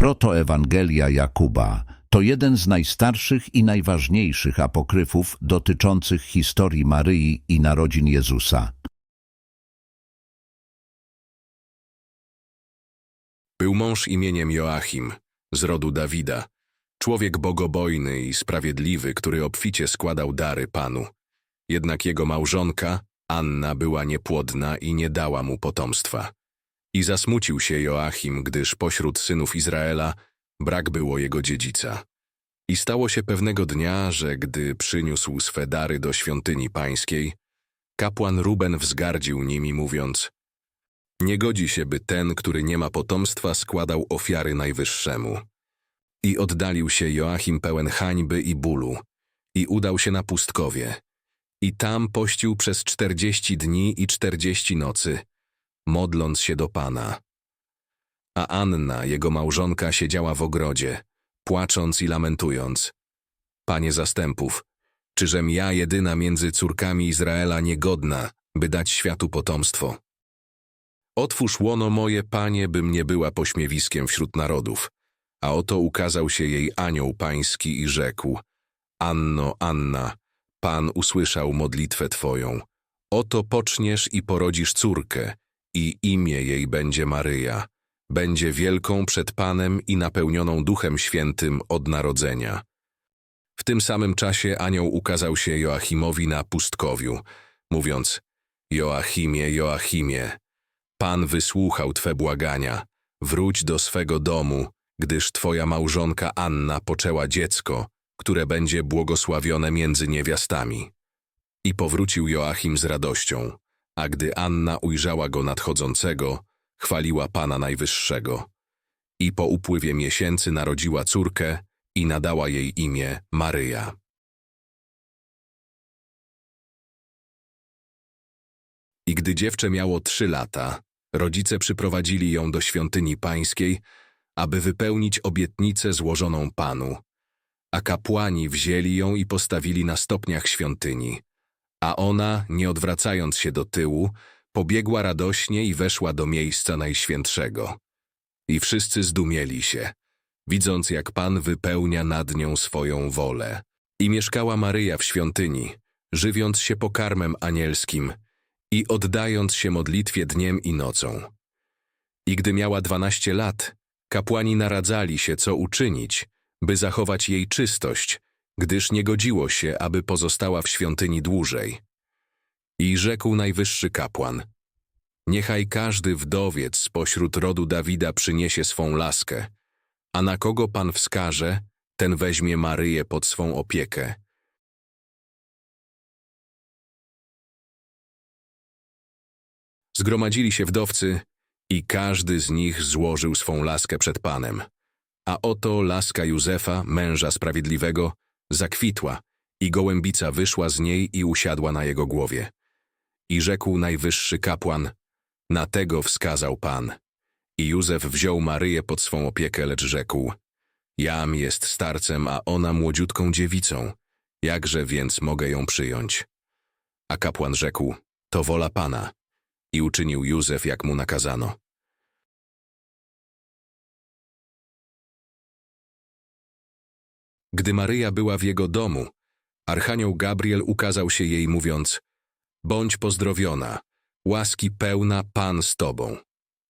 Protoewangelia Jakuba to jeden z najstarszych i najważniejszych apokryfów dotyczących historii Maryi i narodzin Jezusa. Był mąż imieniem Joachim, z rodu Dawida, człowiek bogobojny i sprawiedliwy, który obficie składał dary Panu. Jednak jego małżonka, Anna, była niepłodna i nie dała mu potomstwa. I zasmucił się Joachim, gdyż pośród synów Izraela brak było jego dziedzica. I stało się pewnego dnia, że gdy przyniósł swe dary do świątyni pańskiej, kapłan Ruben wzgardził nimi, mówiąc nie godzi się, by ten, który nie ma potomstwa, składał ofiary Najwyższemu. I oddalił się Joachim pełen hańby i bólu, i udał się na pustkowie. I tam pościł przez czterdzieści dni i czterdzieści nocy, modląc się do Pana. A Anna, jego małżonka, siedziała w ogrodzie, płacząc i lamentując. Panie zastępów, czyżem ja jedyna między córkami Izraela niegodna, by dać światu potomstwo? Otwórz łono moje, panie, bym nie była pośmiewiskiem wśród narodów. A oto ukazał się jej anioł pański i rzekł: Anno, Anna, Pan usłyszał modlitwę twoją. Oto poczniesz i porodzisz córkę, i imię jej będzie Maryja. Będzie wielką przed Panem i napełnioną Duchem Świętym od narodzenia. W tym samym czasie anioł ukazał się Joachimowi na pustkowiu, mówiąc: Joachimie, Joachimie, Pan wysłuchał Twe błagania. Wróć do swego domu, gdyż Twoja małżonka Anna poczęła dziecko, które będzie błogosławione między niewiastami. I powrócił Joachim z radością, a gdy Anna ujrzała go nadchodzącego, chwaliła Pana Najwyższego. I po upływie miesięcy narodziła córkę i nadała jej imię Maryja. I gdy dziewczę miało trzy lata, rodzice przyprowadzili ją do świątyni pańskiej, aby wypełnić obietnicę złożoną Panu. A kapłani wzięli ją i postawili na stopniach świątyni. A ona, nie odwracając się do tyłu, pobiegła radośnie i weszła do miejsca najświętszego. I wszyscy zdumieli się, widząc jak Pan wypełnia nad nią swoją wolę. I mieszkała Maryja w świątyni, żywiąc się pokarmem anielskim i oddając się modlitwie dniem i nocą. I gdy miała dwanaście lat, kapłani naradzali się, co uczynić, by zachować jej czystość, gdyż nie godziło się, aby pozostała w świątyni dłużej. I rzekł najwyższy kapłan, niechaj każdy wdowiec spośród rodu Dawida przyniesie swą laskę, a na kogo Pan wskaże, ten weźmie Maryję pod swą opiekę. Zgromadzili się wdowcy i każdy z nich złożył swą laskę przed Panem. A oto laska Józefa, męża sprawiedliwego, zakwitła i gołębica wyszła z niej i usiadła na jego głowie. I rzekł najwyższy kapłan, na tego wskazał Pan. I Józef wziął Maryję pod swą opiekę, lecz rzekł, jam jest starcem, a ona młodziutką dziewicą. Jakże więc mogę ją przyjąć? A kapłan rzekł, to wola Pana. I uczynił Józef, jak mu nakazano. Gdy Maryja była w jego domu, Archanioł Gabriel ukazał się jej, mówiąc Bądź pozdrowiona, łaski pełna Pan z tobą.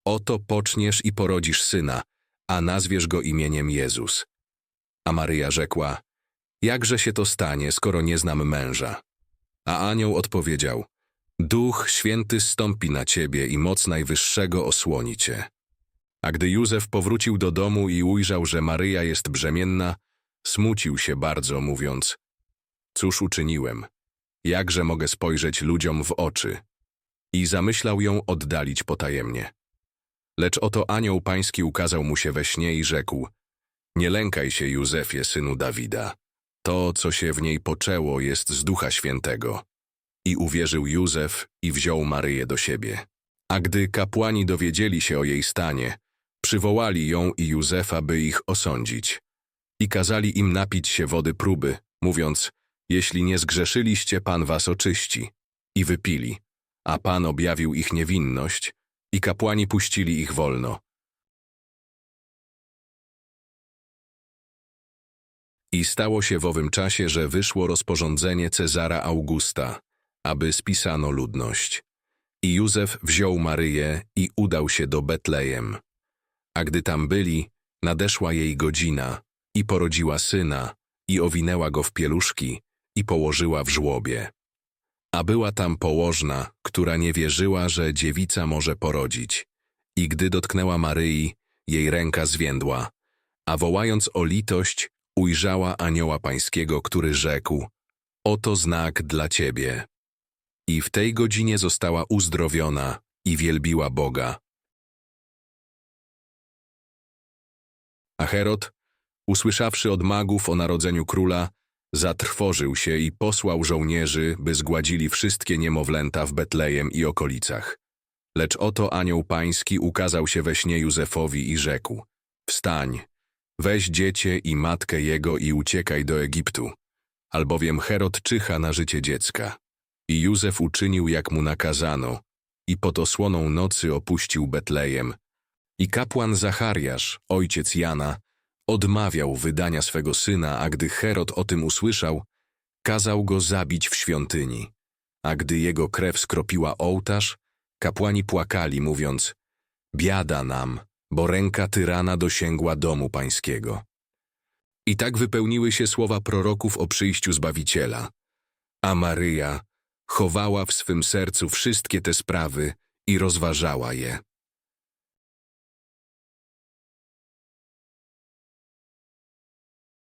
Oto poczniesz i porodzisz syna, a nazwiesz go imieniem Jezus. A Maryja rzekła, jakże się to stanie, skoro nie znam męża? A anioł odpowiedział, Duch Święty stąpi na ciebie i moc Najwyższego osłoni cię. A gdy Józef powrócił do domu i ujrzał, że Maryja jest brzemienna, smucił się bardzo, mówiąc, cóż uczyniłem? Jakże mogę spojrzeć ludziom w oczy? I zamyślał ją oddalić potajemnie. Lecz oto anioł pański ukazał mu się we śnie i rzekł, nie lękaj się, Józefie, synu Dawida. To, co się w niej poczęło, jest z Ducha Świętego. I uwierzył Józef i wziął Maryję do siebie. A gdy kapłani dowiedzieli się o jej stanie, przywołali ją i Józefa, by ich osądzić. I kazali im napić się wody próby, mówiąc, jeśli nie zgrzeszyliście, Pan was oczyści. I wypili, a Pan objawił ich niewinność i kapłani puścili ich wolno. I stało się w owym czasie, że wyszło rozporządzenie Cezara Augusta, aby spisano ludność. I Józef wziął Maryję i udał się do Betlejem. A gdy tam byli, nadeszła jej godzina i porodziła syna i owinęła go w pieluszki i położyła w żłobie. A była tam położna, która nie wierzyła, że dziewica może porodzić. I gdy dotknęła Maryi, jej ręka zwiędła, a wołając o litość, ujrzała anioła pańskiego, który rzekł, oto znak dla ciebie. I w tej godzinie została uzdrowiona i wielbiła Boga. A Herod, usłyszawszy od magów o narodzeniu króla, zatrwożył się i posłał żołnierzy, by zgładzili wszystkie niemowlęta w Betlejem i okolicach. Lecz oto anioł pański ukazał się we śnie Józefowi i rzekł, wstań, weź dziecię i matkę jego i uciekaj do Egiptu, albowiem Herod czyha na życie dziecka. I Józef uczynił, jak mu nakazano, i pod osłoną nocy opuścił Betlejem. I kapłan Zachariasz, ojciec Jana, odmawiał wydania swego syna, a gdy Herod o tym usłyszał, kazał go zabić w świątyni. A gdy jego krew skropiła ołtarz, kapłani płakali, mówiąc, biada nam, bo ręka tyrana dosięgła domu pańskiego. I tak wypełniły się słowa proroków o przyjściu Zbawiciela. A Maryja chowała w swym sercu wszystkie te sprawy i rozważała je.